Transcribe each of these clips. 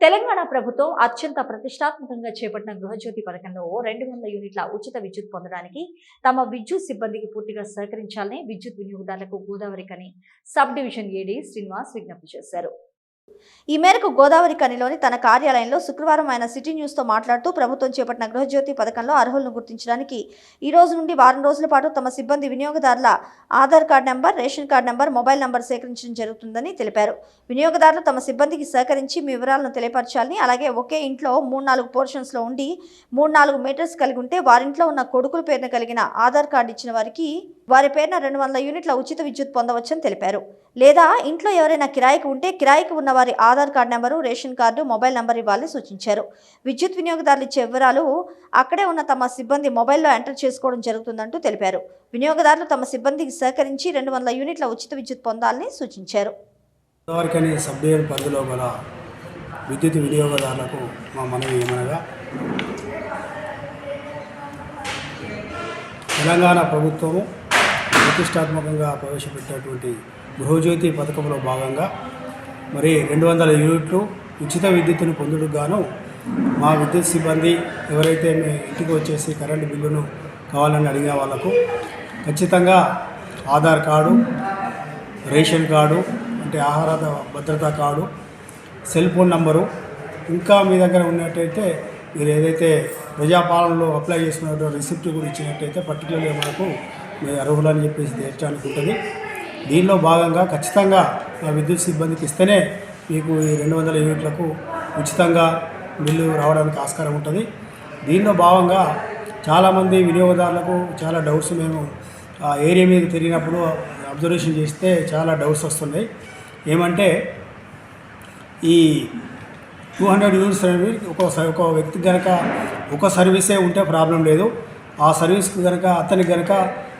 తెలంగాణ ప్రభుత్వం అత్యంత ప్రతిష్టాత్మకంగా చేపట్టిన గృహజ్యోతి పథకంలో రెండు వందల యూనిట్ల ఉచిత విద్యుత్ పొందడానికి తమ విద్యుత్ సిబ్బందికి పూర్తిగా సహకరించాలని విద్యుత్ వినియోగదారులకు గోదావరి కని సబ్ డివిజన్ ఏడీ శ్రీనివాస్ విజ్ఞప్తి చేశారు. ఈ మేరకు గోదావరి కనిలోని తన కార్యాలయంలో శుక్రవారం ఆయన సిటీ న్యూస్తో మాట్లాడుతూ ప్రభుత్వం చేపట్టిన గృహజ్యోతి పథకంలో అర్హులను గుర్తించడానికి ఈ రోజు నుండి వారం రోజుల పాటు తమ సిబ్బంది వినియోగదారుల Aadhaar card number ration card number mobile number సేకరించడం జరుగుతుందని తెలిపారు. వినియోగదారులు తమ సిబ్బందికి సహకరించి మీ వివరాలను తెలియపరచాలని అలాగే ఒకే ఇంట్లో మూడు నాలుగు పోర్షన్స్లో ఉండి మూడు నాలుగు మీటర్స్ కలిగి ఉంటే వారింట్లో ఉన్న కొడుకుల పేరున కలిగిన ఆధార్ కార్డు ఇచ్చిన వారికి వారి పేరున రెండు వందల యూనిట్ల ఉచిత విద్యుత్ పొందవచ్చని తెలిపారు. లేదా ఇంట్లో ఎవరైనా కిరాయికి ఉంటే కిరాయికి ఉన్న వారి Aadhaar card number ration card mobile number ఇవ్వాలని సూచించారు. విద్యుత్ వినియోగదారులు ఇచ్చే వివరాలు అక్కడే ఉన్న తమ సిబ్బంది మొబైల్లో ఎంటర్ చేసుకోవడం జరుగుతుందంటూ తెలిపారు. వినియోగదారులు తమ సిబ్బందికి సహకరించి రెండు వందల యూనిట్ల ఉచిత విద్యుత్ పొందాలని సూచించారు. గోదావరికని సబ్ డివిజన్ పరిధిలో గల విద్యుత్ వినియోగదారులకు మా మనవి ఏమనగా తెలంగాణ ప్రభుత్వము ప్రతిష్టాత్మకంగా ప్రవేశపెట్టినటువంటి గృహజ్యోతి పథకంలో భాగంగా మరి రెండు వందల యూనిట్లు ఉచిత విద్యుత్తును పొందుటకు గాను మా విద్యుత్ సిబ్బంది ఎవరైతే మీ ఇంటికి వచ్చేసి కరెంటు బిల్లును కావాలని అడిగిన వాళ్ళకు ఖచ్చితంగా ఆధార్ కార్డు రేషన్ కార్డు అంటే ఆహార భద్రతా కార్డు సెల్ ఫోన్ నంబరు ఇంకా మీ దగ్గర ఉన్నట్టయితే మీరు ఏదైతే ప్రజాపాలనలో అప్లై చేసుకున్నటువంటి రిసిప్ట్ గురించి ఇచ్చినట్టయితే పర్టికులర్గా మనకు మీరు అర్హులని చెప్పేసి తీర్చడానికి ఉంటుంది దీనిలో భాగంగా ఖచ్చితంగా మా విద్యుత్ సిబ్బందికి ఇస్తేనే మీకు ఈ రెండు వందల యూనిట్లకు ఉచితంగా బిల్లు రావడానికి ఆస్కారం ఉంటుంది. దీనిలో భాగంగా చాలామంది వినియోగదారులకు చాలా డౌట్స్ మేము ఆ ఏరియా మీద తిరిగినప్పుడు అబ్జర్వేషన్ చేస్తే చాలా డౌట్స్ వస్తున్నాయి. ఏమంటే ఈ టూ హండ్రెడ్ యూనిట్స్ అనేవి ఒక స- ఒక వ్యక్తికి కనుక ఒక సర్వీసే ఉంటే ప్రాబ్లం లేదు. ఆ సర్వీస్కి కనుక అతనికి కనుక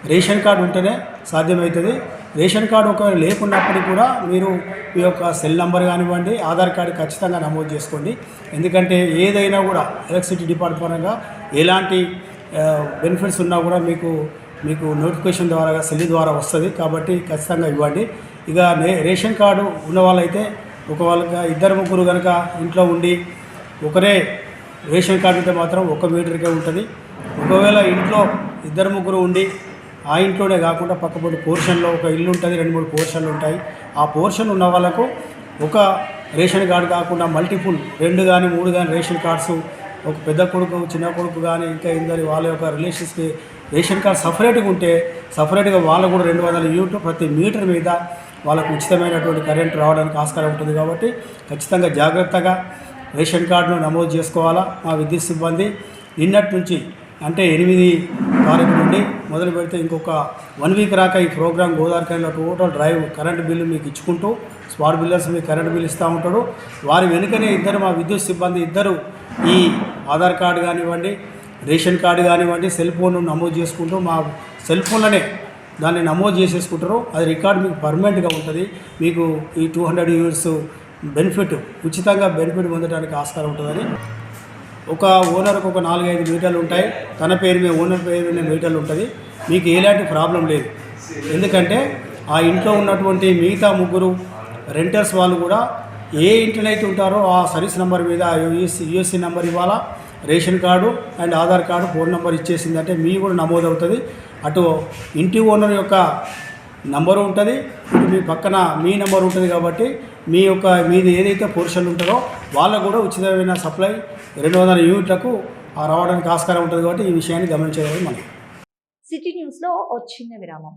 రేషన్ కార్డు ఉంటేనే సాధ్యమవుతుంది. రేషన్ కార్డు ఒకవేళ లేకున్నప్పటికీ కూడా మీరు మీ యొక్క సెల్ నెంబర్ కానివ్వండి ఆధార్ కార్డు ఖచ్చితంగా నమోదు చేసుకోండి. ఎందుకంటే ఏదైనా కూడా ఎలక్ట్రిసిటీ డిపార్ట్మెంట్ పరంగా ఎలాంటి బెనిఫిట్స్ ఉన్నా కూడా మీకు మీకు నోటిఫికేషన్ ద్వారా సెల్ ద్వారా వస్తుంది. కాబట్టి ఖచ్చితంగా ఇవ్వండి. ఇక నే రేషన్ కార్డు ఉన్న వాళ్ళైతే ఒక ఇద్దరు ముగ్గురు కనుక ఇంట్లో ఉండి ఒకరే రేషన్ కార్డు ఉంటే మాత్రం ఒక మీటర్కే ఉంటుంది. ఒకవేళ ఇంట్లో ఇద్దరు ముగ్గురు ఉండి ఆ ఇంట్లోనే కాకుండా పక్కపొడి పోర్షన్లో ఒక ఇల్లు ఉంటుంది రెండు మూడు పోర్షన్లు ఉంటాయి. ఆ పోర్షన్ ఉన్న వాళ్ళకు ఒక రేషన్ కార్డు కాకుండా మల్టిపుల్ రెండు కానీ మూడు కానీ రేషన్ కార్డ్స్ ఒక పెద్ద కొడుకు చిన్న కొడుకు కానీ ఇంకా ఇందరి వాళ్ళ యొక్క రిలేషన్స్కి రేషన్ కార్డ్ సపరేట్గా ఉంటే సపరేట్గా వాళ్ళకు కూడా రెండు వందల యూనిట్లు ప్రతి మీటర్ మీద వాళ్ళకు ఉచితమైనటువంటి కరెంట్ రావడానికి ఆస్కారం ఉంటుంది కాబట్టి ఖచ్చితంగా జాగ్రత్తగా రేషన్ కార్డును నమోదు చేసుకోవాలా మా విద్యుత్ సిబ్బంది. నిన్నటి నుంచి అంటే ఎనిమిది తారీఖు నుండి మొదలు పెడితే ఇంకొక వన్ వీక్ రాక ఈ ప్రోగ్రామ్ గోదావరిలో టోటల్ డ్రైవ్ కరెంటు బిల్లు మీకు ఇచ్చుకుంటూ స్మార్ట్ బిల్లర్స్ మీకు కరెంటు బిల్ ఇస్తూ ఉంటాడు. వారి వెనుకనే ఇద్దరు మా విద్యుత్ సిబ్బంది ఇద్దరు ఈ ఆధార్ కార్డు కానివ్వండి రేషన్ కార్డు కానివ్వండి సెల్ ఫోన్ నమోదు చేసుకుంటూ మా సెల్ ఫోన్లోనే దాన్ని నమోదు చేసేసుకుంటారు. అది రికార్డు మీకు పర్మనెంట్గా ఉంటుంది. మీకు ఈ టూ హండ్రెడ్ యూనిట్స్ బెనిఫిట్ ఉచితంగా బెనిఫిట్ పొందడానికి ఆస్కారం ఉంటుందని ఒక ఓనర్కు ఒక నాలుగైదు మీటర్లు ఉంటాయి. తన పేరు మీద ఓనర్ పేరు మీద మీటర్లు ఉంటుంది. మీకు ఎలాంటి ప్రాబ్లం లేదు. ఎందుకంటే ఆ ఇంట్లో ఉన్నటువంటి మిగతా ముగ్గురు రెంటర్స్ వాళ్ళు కూడా ఏ ఇంటినైతే ఉంటారో ఆ సర్వీస్ నెంబర్ మీద యుఎస్సి యూఎస్సీ నెంబర్ ఇవ్వాలా? Ration card and Aadhaar card phone number ఇచ్చేసిందంటే మీ కూడా నమోదవుతుంది. అటు ఇంటి ఓనర్ యొక్క నంబరు ఉంటుంది. మీ పక్కన మీ నెంబర్ ఉంటుంది కాబట్టి మీ యొక్క మీది ఏదైతే పోర్షన్ ఉంటుందో వాళ్ళకు కూడా ఉచితమైన సప్లై రెండు వందల యూనిట్లకు రావడానికి ఆస్కారం ఉంటుంది కాబట్టి ఈ విషయాన్ని గమనించగలరు మనం. సిటీ న్యూస్లో ఓ చిన్న విరామం.